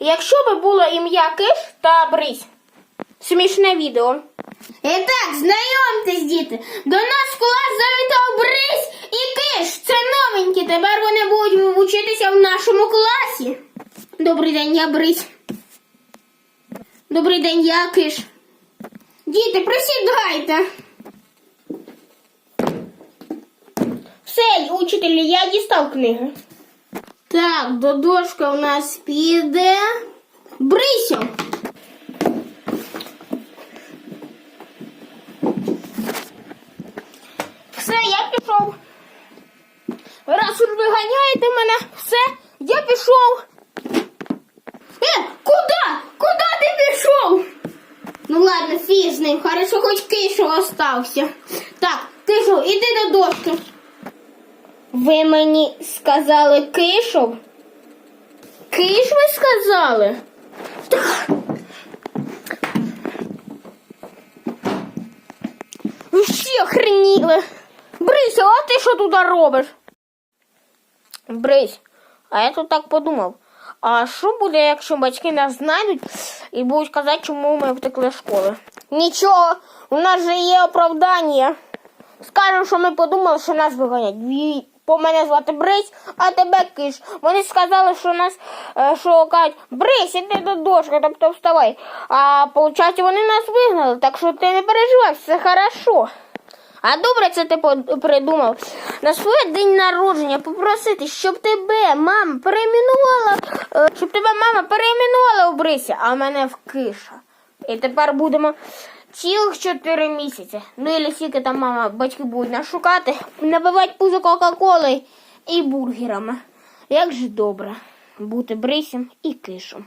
якщо би було ім'я Киш та Брись. Смішне відео. І так, знайомтесь, діти. До нас в клас завітав Брись і Киш. Це новенькі. Тепер вони будуть вчитися в нашому класі. Добрий день, я Брись. Добрий день, я Киш. Діти, присідайте. Все, учителі, я дістав книги. Так, до дошка у нас піде. Брисю. Все, я пішов. Раз уж ви ганяєте мене, все, я пішов. Е, куди? Куди ти пішов? Ну ладно, фіг з ним, хорошо, хоч кишов остався. Так, кишов, іди до дошки. Ви мені сказали кишов? Киш ви сказали? Ви всі охреніли. Брись, а ти що тут робиш? Брись, а я тут так подумав. А що буде, якщо батьки нас знайдуть і будуть казати, чому ми втекли з школи? Нічого, у нас же є оправдання. Скажемо, що ми подумали, що нас виганять. По мене звати Брись, а тебе киш. Вони сказали, що нас е, що кажуть, Брись, іди до дошки, тобто вставай. А виходить, вони нас вигнали, так що ти не переживай, все хорошо. А добре це ти придумав. На своє день народження попросити, щоб тебе мама перейменувала, е, щоб тебе мама перейменувала у Брися, а мене в киша. І тепер будемо цілих чотири місяці. Ну і скільки там мама, батьки будуть нас шукати, набивати пузо Кока-Коли і бургерами. Як же добре бути брисем і кишем.